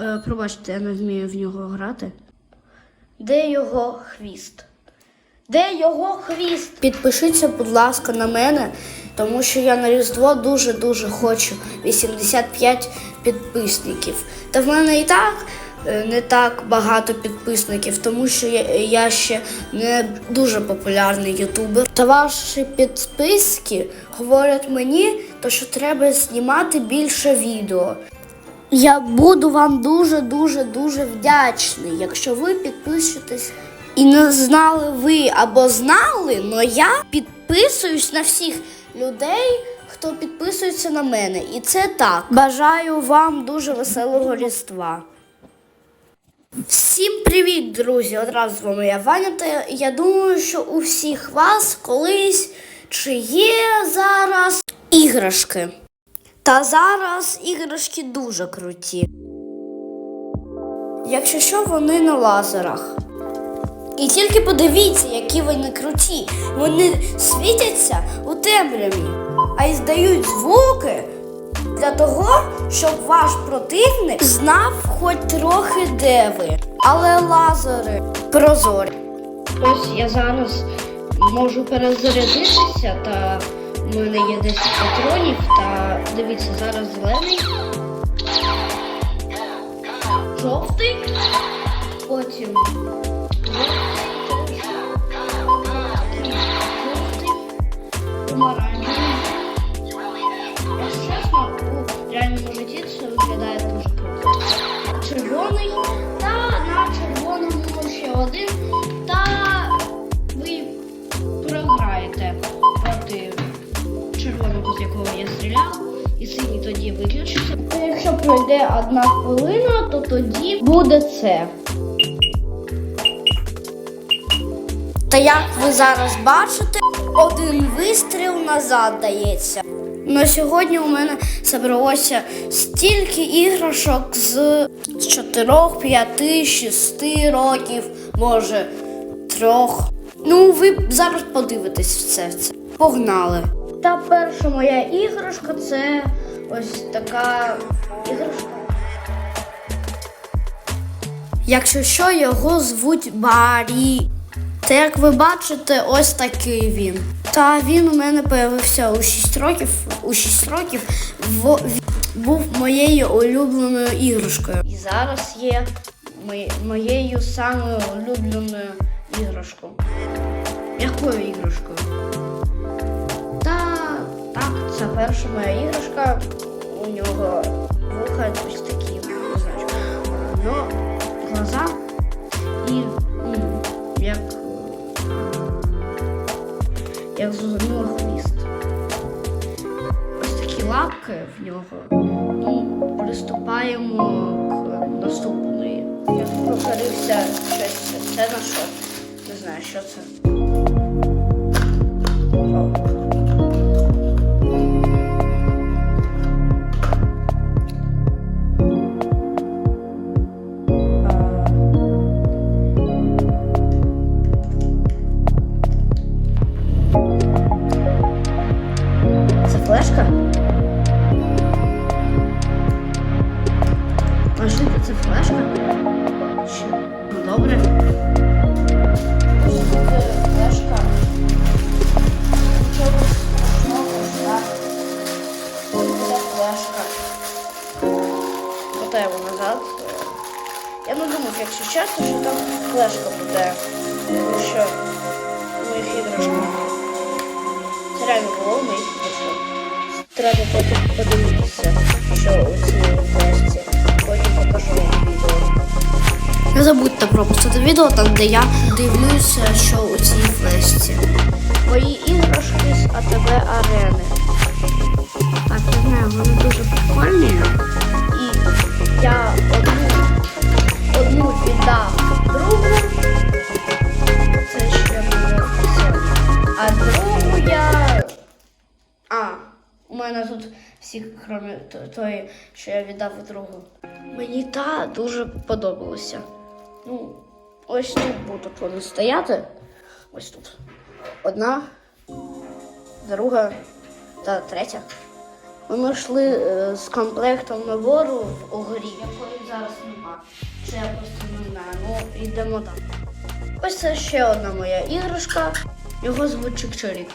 Е, пробачте, я не вмію в нього грати. Де його хвіст? Де його хвіст? Підпишіться, будь ласка, на мене, тому що я на Різдво дуже-дуже хочу 85 підписників. Та в мене і так е, не так багато підписників, тому що я, я ще не дуже популярний ютубер. Та ваші підписки говорять мені, то що треба знімати більше відео. Я буду вам дуже дуже дуже вдячний, якщо ви підпишетесь і не знали ви або знали, але я підписуюсь на всіх людей, хто підписується на мене. І це так. Бажаю вам дуже веселого різдва. Всім привіт, друзі! Одразу з вами я Ваня. Та я думаю, що у всіх вас колись чи є зараз іграшки. Та зараз іграшки дуже круті. Якщо що, вони на лазерах. І тільки подивіться, які вони круті. Вони світяться у темряві, а й здають звуки для того, щоб ваш противник знав хоч трохи де ви. Але лазери прозорі. Ось я зараз можу перезарядитися, та в мене є 10 патронів, та дивіться, зараз зелений. Жовтий, потім жовтий, жовтий, помаранчевий. Якщо пройде одна хвилина, то тоді буде це. Та як ви зараз бачите, один вистріл назад дається. На сьогодні у мене зібралося стільки іграшок з 4, 5, 6 років, може, трьох. Ну, ви зараз подивитесь все це. Погнали. Та перша моя іграшка це ось така іграшка. Якщо що, його звуть Барі. Та як ви бачите, ось такий він. Та він у мене появився у 6 років. У 6 років був моєю улюбленою іграшкою. І зараз є моє- моєю самою улюбленою іграшкою. Якою іграшкою? Це перша моя іграшка. У нього вуха ось такі, не знаю. Ну, глаза і як, як зрозуміло хвіст. Ось такі лапки в нього. Ну, приступаємо к наступної. Я покорився щось. Це на що? Не знаю, що це. Ну, добре. Флешка. Нічого страшного, назад. Я не думав, якщо чесно, там флешка буде. Тому що у моїх іграшках. Це реально було в моїх іграшках. Треба потім подивитися, що у цій флешці. Не забудьте пропустити відео, там де я дивлюся, що у цій флешці. Мої іграшки з АТБ арени. Так, я знаю, вони дуже прикольні. І я одну, одну віддав другу. Це ще було сьогодні. А другу я. А, у мене тут всі, крім тої, що я віддав другу. Мені та дуже подобалося. Ну, ось тут будуть вони стояти. Ось тут. Одна, друга та третя. Ми йшли е, з комплектом набору в огорі, якої зараз не нема. Чи я просто не знаю. Ну, йдемо далі. Ось це ще одна моя іграшка. Його звуть Чик-Чирік.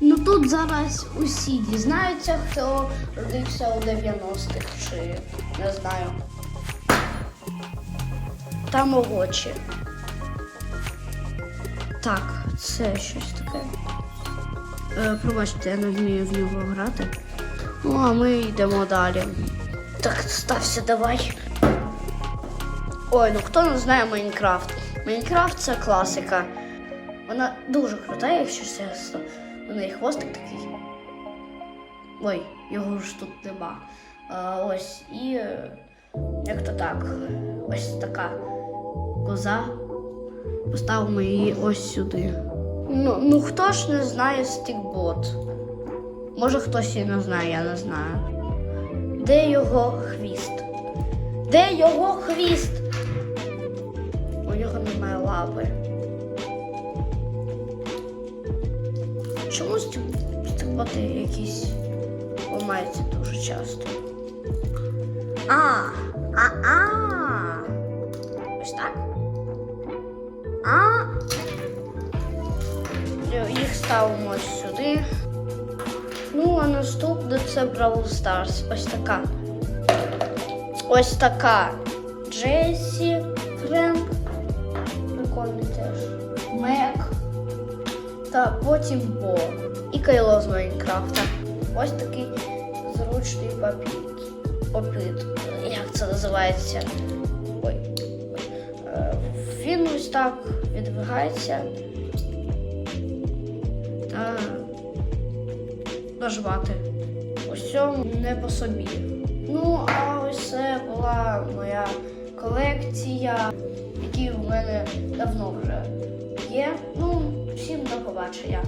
Ну тут зараз усі дізнаються, хто родився у 90-х чи не знаю. Там овочі. Так, це щось таке. Е, пробачте, я не вмію в нього грати. Ну, а ми йдемо далі. Так, стався, давай. Ой, ну хто не знає Майнкрафт? Майнкрафт це класика. Вона дуже крута, якщо чесно. У неї хвостик такий. Ой, його ж тут нема. А, ось і е, як то так, ось така коза. Поставимо її ось сюди. Ну, ну хто ж не знає стікбот? Може хтось і не знає, я не знаю. Де його хвіст? Де його хвіст? У нього немає лапи. Чому стік- стікботи якісь ламаються дуже часто? А, ставимо сюди. Ну, а наступне це Brawl Stars. Ось така. Ось така. Джесі, Френк. Прикольний теж. Мек. Та потім Бо. І Кайло з Майнкрафта. Ось такий зручний папіт. Попит. Як це називається? Ой. Е, Він ось так відвигається. Та нажимати. Ось цьому не по собі. Ну, а ось це була моя колекція, які в мене давно вже є. Ну, всім до побачення.